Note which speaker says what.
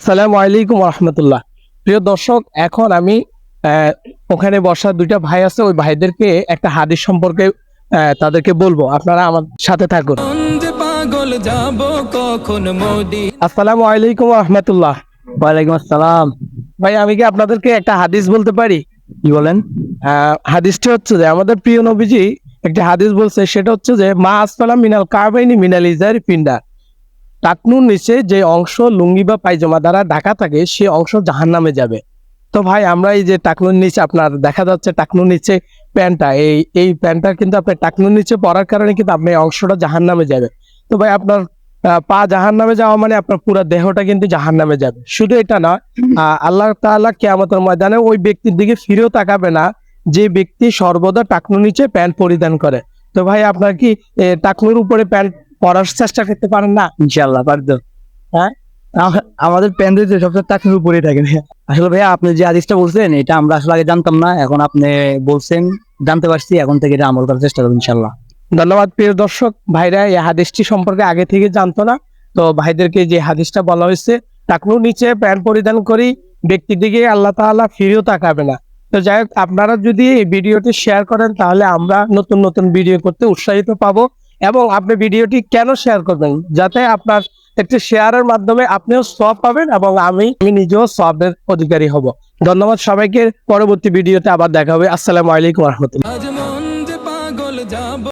Speaker 1: সালাম আলাইকুম রহমতুল্লাহ প্রিয় দর্শক এখন আমি ওখানে বসা দুইটা ভাই আছে ওই ভাইদেরকে একটা হাদিস সম্পর্কে তাদেরকে বলব। আপনারা আমার সাথে থাকুন। আসসালামু আলাইকুম রহমতুল্লাহ
Speaker 2: ওয়ালাইকুম আসসালাম।
Speaker 1: ভাই আমি কি আপনাদেরকে একটা হাদিস বলতে পারি?
Speaker 2: কি বলেন?
Speaker 1: আহ, হাদিসটা হচ্ছে যে আমাদের প্রিয় নবীজি একটা হাদিস বলছে সেটা হচ্ছে যে মা আসসালাম মিনাল কাবাইনি মিনাল ইজারি পিন্ডা টাকনুর নিচে যে অংশ লুঙ্গি বা পায়জামা দ্বারা ঢাকা থাকে, সে অংশ জাহান নামে যাবে। তো ভাই, আমরা এই যে টাকনুর নিচে, আপনার দেখা যাচ্ছে টাকনুর নিচে প্যান্টটা। এই এই প্যান্টটা কিন্তু আপনার টাকনুর নিচে পরার কারণে কিন্তু আপনার এই অংশটা জাহান নামে যাবে। তো ভাই, আপনার পা জাহান নামে যাওয়া মানে আপনার পুরো দেহটা কিন্তু জাহান নামে যাবে। শুধু এটা না আল্লাহ তাআলা কেয়ামতের ময়দানে ওই ব্যক্তির দিকে ফিরেও তাকাবে না, যে ব্যক্তি সর্বদা টাকনুর নিচে প্যান্ট পরিধান করে। তো ভাই, আপনার কি টাকনুর উপরে প্যান্ট পরার চেষ্টা করতে পারেন না?
Speaker 2: ইনশাল্লাহ পারতো
Speaker 1: হ্যাঁ?
Speaker 2: আমাদের প্যান্ডেল সবসময় টাকনুর উপরেই থাকে। আসলে ভাইয়া আপনি যে আদেশটা বলছেন এটা আমরা আসলে আগে জানতাম না এখন আপনি বলছেন জানতে পারছি এখন থেকে এটা আমল করার চেষ্টা করব ইনশাল্লাহ
Speaker 1: ধন্যবাদ প্রিয় দর্শক। ভাইরা এই হাদিসটি সম্পর্কে আগে থেকে জানতো না তো ভাইদেরকে যে হাদিসটা বলা হয়েছে টাকনুর নিচে প্যান্ট পরিধান করি ব্যক্তির দিকে আল্লাহ তাআলা ফিরেও তাকাবে না। তো যাই হোক আপনারা যদি এই ভিডিওটি শেয়ার করেন তাহলে আমরা নতুন নতুন ভিডিও করতে উৎসাহিত পাবো। এবং আপনি ভিডিওটি কেন শেয়ার করবেন? যাতে আপনার একটি শেয়ারের মাধ্যমে আপনিও সব পাবেন এবং আমি আমি নিজেও সবের অধিকারী হব। ধন্যবাদ সবাইকে। পরবর্তী ভিডিওতে আবার দেখা হবে। আসসালামু আলাইকুম রহমতুল্লাহ।